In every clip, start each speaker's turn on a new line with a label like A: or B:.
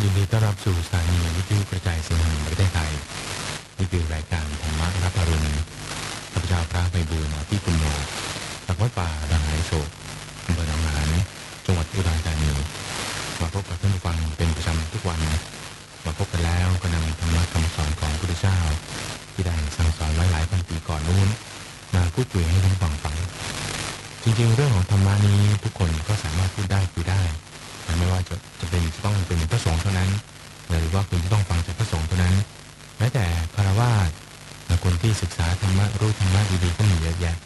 A: ยินดีต้อนรับสู่สถานีวิทยุกระจายเสียงแห่งประเทศไทย นี่คือรายการธรรมะรับอรุณข้าพเจ้าพระไพบูลย์ที่คุณโมจากวัดป่าดังไหโศกอำเภอหนองหานจังหวัดอุดรธานีมาพบกับท่านผู้ฟังเป็นประจำทุกวัน มาพบกันแล้วก็นำธรรมะคำสอนของพระพุทธเจ้า ที่ได้สั่งสอนไว้หลายพันปีก่อนนู้นมาพูดคุยให้ท่านฟังฟัง จริงๆ เรื่องของธรรมานี้ทุกคนก็สามารถพูดได้คุยได้ ไม่ว่าจะจะเป็นจะต้องเป็นพระสงฆ์เท่านั้น หรือว่าคุณจะต้องฟังจากพระสงฆ์เท่านั้นแม้แต่คารวาสคนที่ศึกษาธรรมะรู้ธรรมะดีๆก็มีเยอะแยะ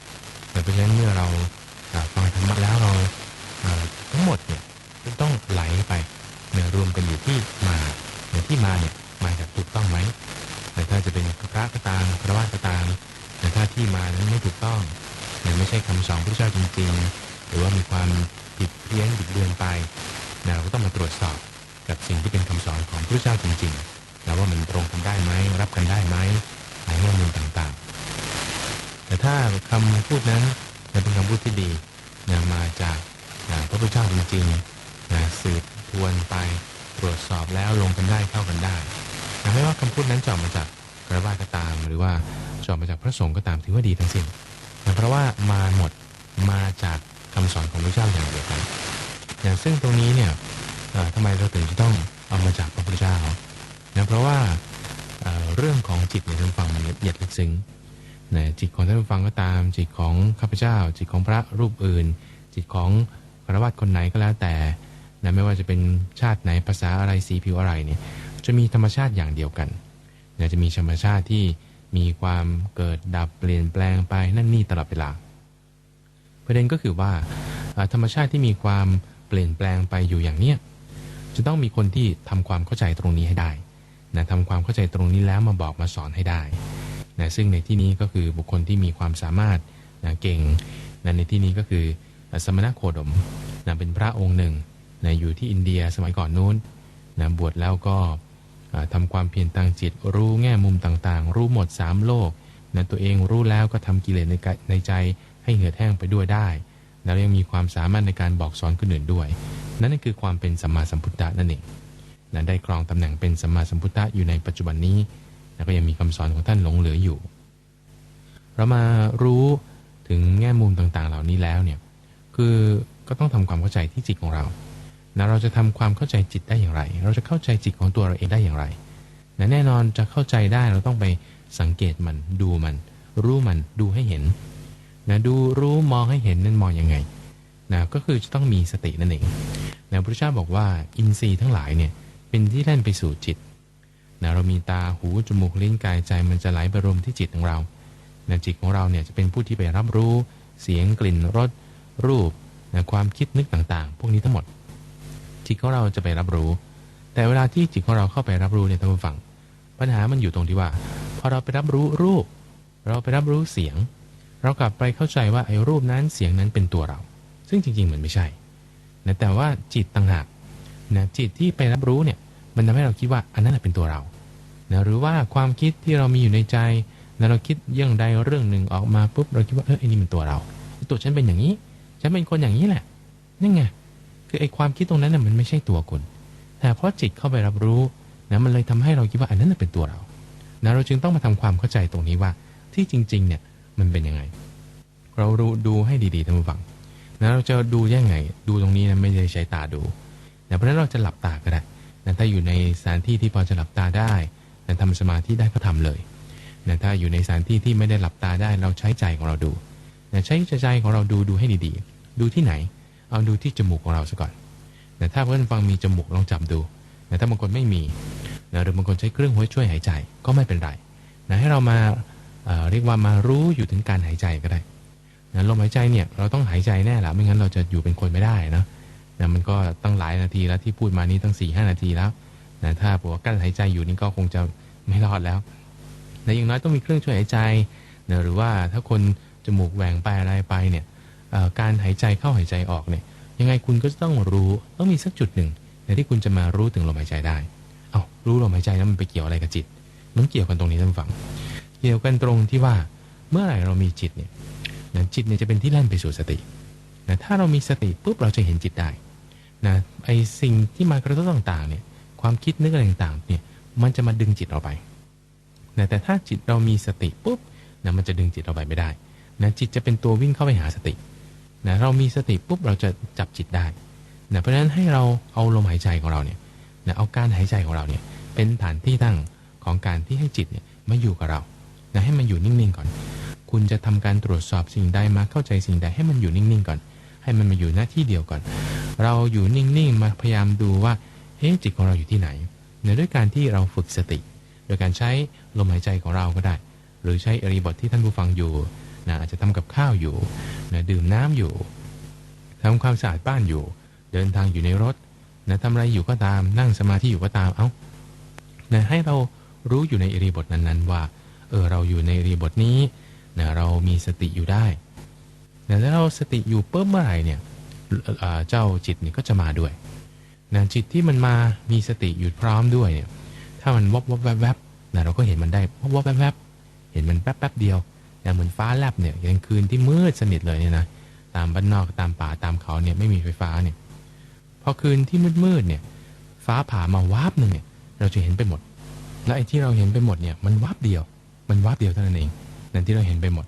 A: เพราะฉะนั้นเมื่อเราฟังธรรมะแล้วเราทั้งหมดเนี่ยจะต้องไหลไปเนี่ยรวมกันอยู่ที่มาเนี่ยที่มาเนี่ยมาจากถูกต้องไหมแต่ถ้าจะเป็นพระก็ตามคารวะก็ตามแต่ถ้าที่มานั้นไม่ถูกต้องมันไม่ใช่คำสอนพระเจ้าจริง ๆ หรือว่ามีความผิดเพี้ยนบิดเบือนไป เราก็ต้องมาตรวจสอบกับสิ่งที่เป็นคำสอนของพระเจ้าจริงๆแล้วว่ามันตรงกันได้ไหมรับกันได้ไหมในข้อมูลต่างๆ แต่ถ้าคำพูดนั้นเป็นคำพูดที่ดีนะมาจากพระพุทธเจ้าจริงๆนะสืบทวนไปตรวจสอบแล้วลงกันได้เข้ากันได้นะไม่ว่าคำพูดนั้นจะมาจากกระว่าก็ตาม หรือว่าจะมาจากพระสงฆ์ก็ตามถือว่าดีทั้งสิ้นนะเพราะว่ามาหมดมาจากคำสอนของพระเจ้าอย่างเดียวกัน อย่างซึ่งตรงนี้เนี่ยทำไมเราถึงจะต้องเอามาจากพระพุทธเจ้านะเพราะว่าเรื่องของจิตในท่านฟังละเอียดลึกซึ้งนะจิตของท่านฟังก็ตาม จิตของข้าพเจ้า จิตของพระรูปอื่น จิตของพระวัตคนไหนก็แล้วแต่นะไม่ว่าจะเป็นชาติไหนภาษาอะไรสีผิวอะไรเนี่ยจะมีธรรมชาติอย่างเดียวกันนะจะมีธรรมชาติที่มีความเกิดดับเปลี่ยนแปลงไปนั่นนี่ตลอดเวลาประเด็นก็คือว่าธรรมชาติที่มีความ เปลี่ยนแปลงไปอยู่อย่างเนี้ยจะต้องมีคนที่ทำความเข้าใจตรงนี้ให้ได้นะทำความเข้าใจตรงนี้แล้วมาบอกมาสอนให้ได้นะซึ่งในที่นี้ก็คือบุคคลที่มีความสามารถนะเก่งนะในที่นี้ก็คือสมณโคดมนะเป็นพระองค์หนึ่งนะอยู่ที่อินเดียสมัยก่อนนู้นนะบวชแล้วก็ทำความเพียรทางจิต รู้แง่มุมต่างๆ รู้หมด 3 โลกนะตัวเองรู้แล้วก็ทำกิเลสในในใจให้เหือดแห้งไปด้วยได้ แล้วยังมีความสามารถในการบอกสอนคนอื่นด้วย นั่นคือความเป็นสัมมาสัมพุทธะนั่นเองนะได้ครองตำแหน่งเป็นสัมมาสัมพุทธะอยู่ในปัจจุบันนี้แล้วก็ยังมีคำสอนของท่านหลงเหลืออยู่ เรามารู้ถึงแง่มุมต่างๆ เหล่านี้แล้วเนี่ยคือก็ต้องทำความเข้าใจที่จิตของเรานะเราจะทำความเข้าใจจิตได้อย่างไร เราจะเข้าใจจิตของตัวเราเองได้อย่างไรนะแน่นอนจะเข้าใจได้เราต้องไปสังเกตมันดูมัน รู้มันดูให้เห็น นะดูรู้มองให้เห็นนั่นมองยังไงนะก็คือจะต้องมีสตินั่นเองนะพระเจ้าบอกว่าอินทรีย์ทั้งหลายเนี่ยเป็นที่แล่นไปสู่จิตนะเรามีตาหูจมูกลิ้นกายใจมันจะไหลไปรวมที่จิตของเรานะจิตของเราเนี่ยจะเป็นผู้ที่ไปรับรู้เสียงกลิ่นรสรูปนะความคิดนึกต่างๆ พวกนี้ทั้งหมด จิตของเราจะไปรับรู้ แต่เวลาที่จิตของเราเข้าไปรับรู้เนี่ยท่านผู้ฟัง ปัญหามันอยู่ตรงที่ว่า พอเราไปรับรู้รูป เราไปรับรู้เสียง เรากลับไปเข้าใจว่าไอ้รูปนั้นเสียงนั้นเป็นตัวเรา ซึ่งจริงๆมันไม่ใช่นะแต่ว่าจิตต่างหากนะจิตที่ไปรับรู้เนี่ยมันทำให้เราคิดว่าอันนั้นเป็นตัวเรานะหรือว่าความคิดที่เรามีอยู่ในใจนะเราคิดเรื่องใดเรื่องหนึ่งออกมาปุ๊บเราคิดว่าเออไอ้นี่เป็นตัวเรา ตัวฉันเป็นอย่างนี้ ฉันเป็นคนอย่างนี้แหละนี่ไงคือไอ้ความคิดตรงนั้นน่ะมันไม่ใช่ตัวคุณแต่เพราะจิตเข้าไปรับรู้นะมันเลยทำให้เราคิดว่าอันนั้นเป็นตัวเรานะเราจึงต้องมาทำความเข้าใจตรงนี้ว่าที่จริงๆเนี่ย มันเป็นยังไง เราดูให้ดีๆท่านผู้ฟังนะเราจะดูยังไง ดูตรงนี้นะไม่ได้ใช้ตาดูนะเพราะฉะนั้นเราจะหลับตาก็ได้นะถ้าอยู่ในสถานที่ที่พอจะหลับตาได้นะทำสมาธิได้ก็ทำเลยนะถ้าอยู่ในสถานที่ที่ไม่ได้หลับตาได้ เราใช้ใจของเราดูนะใช้ใจของเราดูดูให้ดีๆ ดูที่ไหน เอาดูที่จมูกของเราซะก่อนนะถ้าเพื่อนฟังมีจมูกลองจับดูนะถ้าบางคนไม่มีนะหรือบางคนใช้เครื่องหัวช่วยหายใจก็ไม่เป็นไรนะให้เรามา เรียกว่ามารู้อยู่ถึงการหายใจก็ได้นะลมหายใจเนี่ยเราต้องหายใจแน่ละไม่งั้นเราจะอยู่เป็นคนไม่ได้นะนะมันก็ตั้งหลายนาทีแล้วที่พูดมานี้ตั้ง4ี่ห้านาทีแล้วนะถ้าบอกว่ากั้นหายใจอยู่นี่ก็คงจะไม่รอดแล้วแต่อย่างน้อยต้องมีเครื่องช่วยหายใจนะหรือว่าถ้าคนจมูกแหว่งไปอะไรไปเนี่ยการหายใจเข้าหายใจออกเนี่ยยังไงคุณก็ต้องรู้ต้องมีสักจุดหนึ่งในที่คุณจะมารู้ถึงลมหายใจได้ เอารู้ลมหายใจแล้วมันไปเกี่ยวอะไรกับจิต มันเกี่ยวกันตรงนี้ท่านฟัง เกี่ยวกันตรงที่ว่าเมื่อไหร่เรามีจิตเนี่ยจิตเนี่ยจะเป็นที่แล่นไปสู่สตินะถ้าเรามีสติปุ๊บเราจะเห็นจิตได้นะไอสิ่งที่มากระทบต่างๆเนี่ยความคิดนึกอะไรต่างๆเนี่ยมันจะมาดึงจิตเราไปนะแต่ถ้าจิตเรามีสติปุ๊บนะมันจะดึงจิตเราไปไม่ได้นะจิตจะเป็นตัววิ่งเข้าไปหาสตินะเรามีสติปุ๊บเราจะจับจิตได้นะเพราะฉะนั้นให้เราเอาลมหายใจของเราเนี่ยนะเอาการหายใจของเราเนี่ยเป็นฐานที่ตั้งของการที่ให้จิตเนี่ยมาอยู่กับเรา นะให้มันอยู่นิ่งๆก่อน คุณจะทำการตรวจสอบสิ่งใดมาเข้าใจสิ่งใดให้มันอยู่นิ่งๆก่อน ให้มันมาอยู่หน้าที่เดียวก่อน เราอยู่นิ่งๆมาพยายามดูว่าเฮ้จิตของเราอยู่ที่ไหนเนื่อด้วยการที่เราฝึกสติ โดยการใช้ลมหายใจของเราก็ได้ หรือใช้อริบทที่ท่านผู้ฟังอยู่นะอาจจะทำกับข้าวอยู่นะดื่มน้ำอยู่ทำความสะอาดบ้านอยู่ เดินทางอยู่ในรถนะทำอะไรอยู่ก็ตามนั่งสมาธิอยู่ก็ตามเอา้านะให้เรารู้อยู่ในอริบทนั้นๆ ว่า เออเราอยู่ในริบทนี้นะเรามีสติอยู่ได้นะแล้วเราสติอยู่ปุ๊บเมื่อไหร่เนี่ยเจ้าจิตนี่ก็จะมาด้วยนะจิตที่มันมามีสติอยู่พร้อมด้วยเนี่ยถ้ามันวบวบแวบแวบนะเราก็เห็นมันได้วบวบแวบแวบเห็นมันแป๊บแป๊บเดียวนะเหมือนฟ้าแลบเนี่ยกลางคืนที่มืดสนิทเลยเนี่ยนะตามบ้านนอกตามป่าตามเขาเนี่ยไม่มีไฟฟ้าเนี่ยพอคืนที่มืดมืดเนี่ยฟ้าผ่ามาวาบหนึ่งเนี่ยเราจะเห็นไปหมด และไอ้ที่เราเห็นไปหมดเนี่ยมันวาบเดียว มันวาบเดียวเท่านั้นเองนั่นที่เราเห็นไปหมด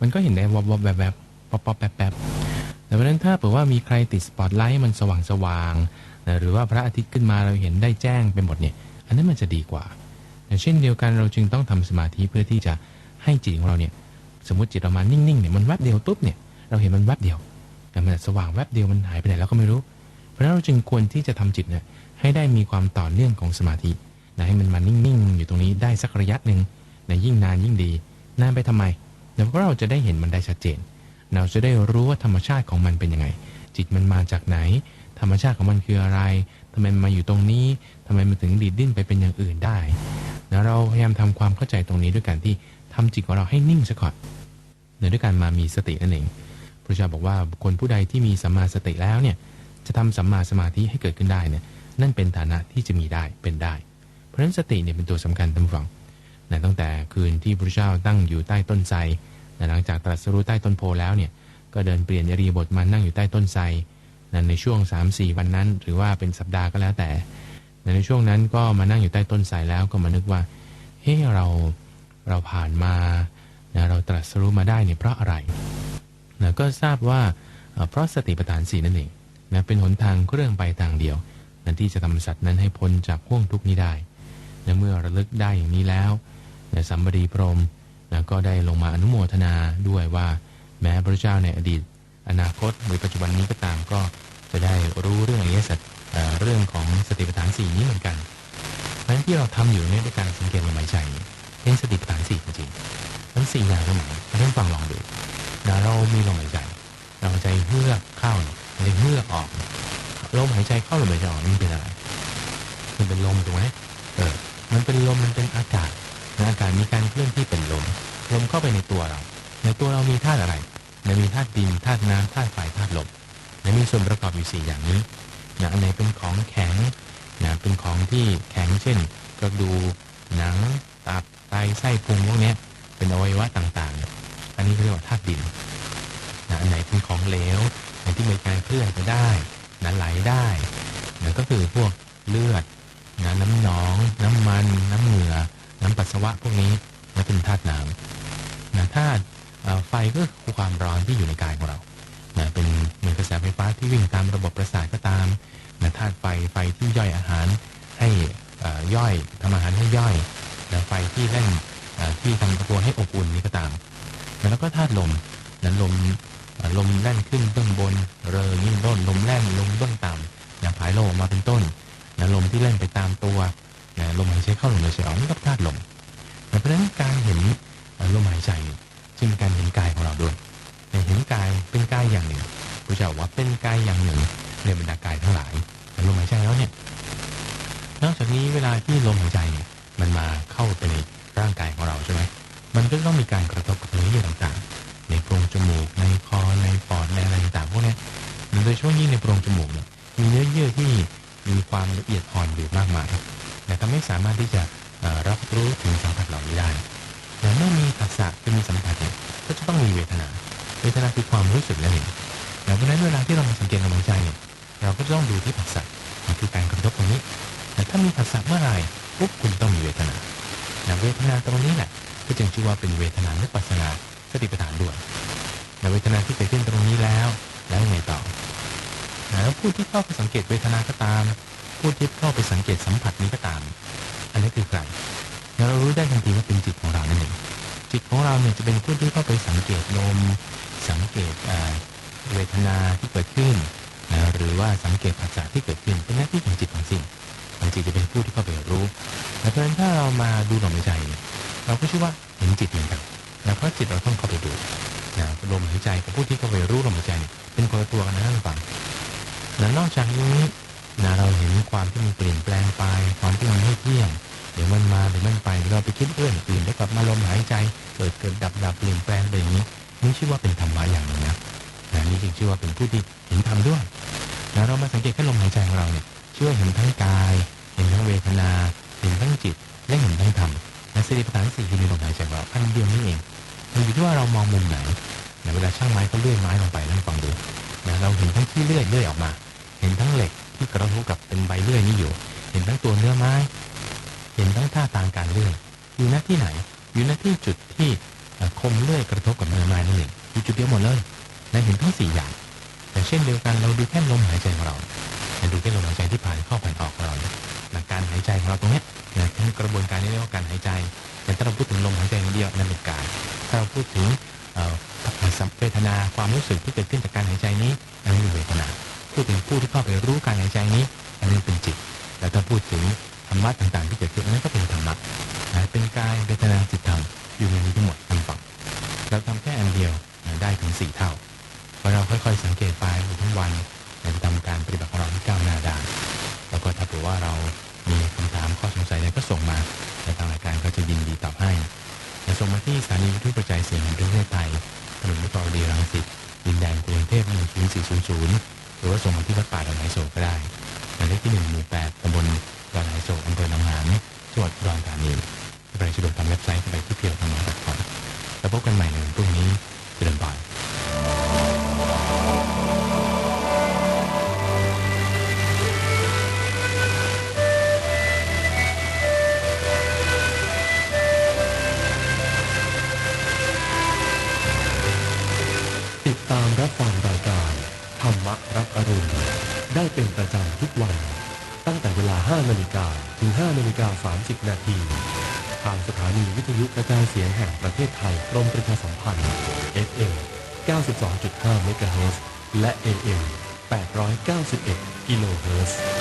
A: มันก็เห็นได้วับวับแวบแวบป๊อปป๊อปแป๊บแป๊บแต่เพราะนั้นถ้าเผื่อว่ามีใครติดสปอตไลท์มันสว่างสว่างหรือว่าพระอาทิตย์ขึ้นมาเราเห็นได้แจ้งไปหมดเนี่ย อันนั้นมันจะดีกว่าเช่นเดียวกันเราจึงต้องทำสมาธิเพื่อที่จะให้จิตของเราเนี่ย สมมติจิตเรามานิ่งๆเนี่ยมันแวบเดียวปุ๊บเนี่ยเราเห็นมันแวบเดียวแต่มันสว่างแวบเดียวมันหายไปไหนเราก็ไม่รู้ เพราะนั้นเราจึงควรที่จะทำจิตเนี่ยให้ได้มีความต่อเนื่องของสมาธินะให้มันมานิ่งๆ อยู่ตรงนี้ได้สักระยะหนึ่ง นะยิ่งนานยิ่งดี นานไปทำไมเดี๋ยวก็เราจะได้เห็นมันได้ชัดเจน เราจะได้รู้ว่าธรรมชาติของมันเป็นยังไง จิตมันมาจากไหน ธรรมชาติของมันคืออะไรทำไมมันมาอยู่ตรงนี้ทำไมมันถึงดีดดิ้นไปเป็นอย่างอื่นได้แล้วเราพยายามทำความเข้าใจตรงนี้ด้วยการที่ทำจิตของเราให้นิ่งซะก่อนเนื่องด้วยการมามีสตินั่นเอง พระเจ้าบอกว่าคนผู้ใดที่มีสัมมาสติแล้วเนี่ย จะทำสัมมาสมาธิให้เกิดขึ้นได้เนี่ย นั่นเป็นฐานะที่จะมีได้เป็นได้ เพราะฉะนั้นสติเนี่ยเป็นตัวสำคัญทั้งฝัง นะตั้งแต่คืนที่พระเจ้าตั้งอยู่ใต้ต้นไทรหลังจากตรัสรู้ใต้ต้นโพแล้วเนี่ยก็เดินเปลี่ยนอรีบทมานั่งอยู่ใต้ต้นไทรในช่วง 3-4 วันนั้น หรือว่าเป็นสัปดาห์ก็แล้วแต่ในช่วงนั้นก็มานั่งอยู่ใต้ต้นไทรแล้วก็มานึกว่าเฮ้เราเราผ่านมานะเราตรัสรู้มาได้เนี่ยเพราะอะไรนะก็ทราบว่าเพราะสติปัฏฐานสี่นั่นเองนะเป็นหนทางเครื่องไปทางเดียวนั้นที่จะทำสัตว์นั้นให้พ้นจากห่วงทุกนี้ได้นะเมื่อระลึกได้อย่างนี้แล้ว นะสัมบดีพรมนะก็ได้ลงมาอนุโมทนาด้วยว่าแม้พระเจ้าในอดีต อนาคตหรือปัจจุบันนี้ก็ตามก็จะได้รู้เรื่องอริยสัจเรื่องของสติปัฏฐานสี่นี้เหมือนกัน เพราะฉะนั้นที่เราทำอยู่เนี่ยด้วยการสังเกตลมหายใจเป็นสติปัฏฐานสี่จริงๆทั้งสี่อย่างก็หมายท่านฟังลองดูนะเรามีลมหายใจลมหายใจเฮือกเข้าหรือเฮือกออกลมหายใจเข้าลมหายใจออกนี่เป็นอะไรมันเป็นลมถูกไหมเออมันเป็นลมมันเป็นอากาศ อากาศมีการเคลื่อนที่เป็นลมลมเข้าไปในตัวเรา ในตัวเรามีธาตุอะไรมันมีธาตุดินธาตุน้ำธาตุไฟธาตุลมและมีส่วนประกอบอยู่สี่อย่างนี้นะอันไหนเป็นของแข็งนะเป็นของที่แข็งเช่น กระดูหนังตับไตไส้พุงพวกนี้เป็นอวัยวะต่างๆ อันนี้เรียกว่าธาตุดินนะอันไหนเป็นของเหลวในที่มีการเคลื่อนไปได้นะไหลได้นะก็คือพวกเลือดนะน้ำหนอง น้ำมัน น้ำเหงื่อ น้ำปัสสาวะพวกนี้นะเป็นธาตุน้ำนะธาตุไฟก็คือความร้อนที่อยู่ในกายของเรานะเป็นเหมือนกระแสไฟฟ้าที่วิ่งตามระบบประสาทก็ตามนะธาตุไฟไฟที่ย่อยอาหารให้ย่อยทำอาหารให้ย่อยนะไฟที่เล่นที่ทำตัวให้อบอุ่นนี้ก็ตามแล้วก็ธาตุลมนั้นลมลมแล่นขึ้นเบื้องบน เรยิ่งต้นลมแล่นลมเบื้องต่ำอย่างผายลมออกมาเป็นต้นนะลมที่เล่นไปตามตัว นะลมหายใจเข้าลมหายใจออกนี่ก็ธาตุลมเพราะฉะนั้นการเห็นลมหายใจจึงการเห็นกายของเราด้วยเห็นกายเป็นกายอย่างหนึ่งพระเจ้าว่าเป็นกายอย่างหนึ่งในบรรดากายทั้งหลายแต่ลมหายใจแล้วเนี่ยนอกจากนี้เวลาที่ลมหายใจเนี่ยมันมาเข้าไปในร่างกายของเราใช่ไหมมันก็ต้องมีการกระทบกับเนื้อเยื่อต่างๆ ในโพรงจมูกในคอในปอดในอะไรต่างๆพวกนี้โดยเฉพาะยิ่งในโพรงจมูกเนี่ยมีเนื้อเยื่อที่มีความละเอียดอ่อนอยู่มากมาย แต่ทำให้สามารถที่จะรับรู้ถึงสัมผัสเหล่านี้ได้แต่เมื่อมีภาษะคือมีสัมผัสเนี่ยก็จะต้องมีเวทนา เวทนาคือความรู้สึกนั่นเองเพราะฉะนั้นเวลาที่เรามาสังเกตลมหายใจเนี่ยเราก็จะต้องดูที่ภาษะคือการกระทบตรงนี้แต่ถ้ามีผัสสะเมื่อไหร่ปุ๊บคุณต้องมีเวทนาเวทนาตรงนี้แหละก็จึงชื่อว่าเป็นเวทนานุปัสนาสติปัฏฐานด้วยนะเวทนาที่เกิดขึ้นตรงนี้แล้ว แล้วยังไงต่อแล้วผู้ที่เข้าไปสังเกตเวทนาก็ตาม ผู้ที่เข้าไปสังเกตสัมผัสนี้ก็ตาม อันนี้คือใครเรารู้ได้ทันทีว่าเป็นจิตของเรานั่นเองจิตของเราเนี่ยจะเป็นผู้ที่เข้าไปสังเกตลม สังเกตเวทนาที่เกิดขึ้นนะหรือว่าสังเกตภาษาที่เกิดขึ้นเป็นหน้าที่ของจิตของสิ่งของจิตจะเป็นผู้ที่เข้าไปรู้และเพราะฉะนั้นถ้าเรามาดูลมหายใจ เราก็ชื่อว่าเห็นจิตเหมือนกันนะเพราะจิตเราต้องเข้าไปดูนะลมหายใจกับผู้ที่เข้าไปรู้ลมหายใจ เป็นคนละตัวกันนะท่านผู้ฟังและนอกจากนี้ นะเราเห็นความที่มันเปลี่ยนแปลงไป ความที่มันไม่เที่ยงเดี๋ยวมันมาเดี๋ยวมันไปเราไปคิดเรื่องอื่นแล้วกลับมาลมหายใจเกิดเกิดดับดับเปลี่ยนแปลงไปอย่างนี้นี่ชื่อว่าเป็นธรรมะอย่างหนึ่งนะนะนี่จึงชื่อว่าเป็นผู้ที่เห็นธรรมด้วยนะเรามาสังเกตแค่ลมหายใจของเราเนี่ยชื่อว่าเห็นทั้งกาย เห็นทั้งเวทนา เห็นทั้งจิตและเห็นทั้งธรรมและสติปัฏฐานสี่ที่มีลมหายใจของเราอันเดียวนี่เองมันอยู่ที่ว่าเรามองมุมไหนนะเวลาช่างไม้เขาเลื่อยไม้ลงไปนั่งฟังดูนะเราเห็นทั้งที่เลื่อยเลื่อยออกมา เห็นทั้งเหล็ก ที่กระทบกับเป็นใบเลื่อยนี่อยู่ เห็นทั้งตัวเนื้อไม้ เห็นทั้งท่าทางการเลื่อย อยู่หน้าที่ไหน อยู่หน้าที่จุดที่คมเลื่อยกระทบกับเนื้อไม้นั่นเองอยู่จุดเดียวหมดเลยและเห็นทั้งสี่อย่าง แต่เช่นเดียวกันเราดูแค่ลมหายใจของเราดูแค่ลมหายใจที่ผ่านเข้าผ่านออกของเราหลักการหายใจของเราตรงนี้นะทั้งกระบวนการนี้เรียกว่าการหายใจ แต่ถ้าเราพูดถึงลมหายใจอย่างเดียวนั่นเป็นกายถ้าเราพูดถึงสัมเวทนาความรู้สึกที่เกิดขึ้นจากการหายใจนี้อันนี้เป็นเวทนา พูดถึงผู้ที่เข้าไปรู้การหายใจนี้ อันนี้เป็นจิตแล้วถ้าพูดถึงธรรมะต่างๆ ที่เกิดขึ้นอันนั้นก็เป็นธรรมะนะเป็นกายเวทนาจิตธรรมอยู่ในนี้ทั้งหมดทั้งฝังเราทำแค่อันเดียวได้ถึงสี่เท่าพอเราค่อยๆสังเกตไปอยู่ทั้งวันเราจะทำการปฏิบัติของเราที่ก้าวหน้าได้แล้วก็ถ้าเผื่อว่าเรามีคำถามข้อสงสัยอะไรก็ส่งมาในทางรายการก็จะยินดีตอบให้และส่งมาที่สถานีวิทยุกระจายเสียงแห่งประเทศไทยถนนมิตรดีรังสิตดินแดนกรุงเทพ10400 หรือว่าส่งมาที่วัดป่าดอนไหโศกก็ได้หมายเลขที่หนึ่งหมู่แปดตำบลดอนไหโศกอำเภอหนองหานจังหวัดอุดรธานีไปสะดวกทางเว็บไซต์ไปที่เพียวทางน้องคอมแล้วพบกันใหม่ในวันพรุ่งนี้เจริญพร
B: อรุณ ได้เป็นประจำทุกวัน ตั้งแต่เวลา 5 นาฬิกาถึง 5 นาฬิกา 30 นาทีทางสถานีวิทยุกระจายเสียงแห่งประเทศไทยกรมประชาสัมพันธ์ FM 92.5 เมกะเฮิรตซ์และ AM 891 กิโลเฮิรตซ์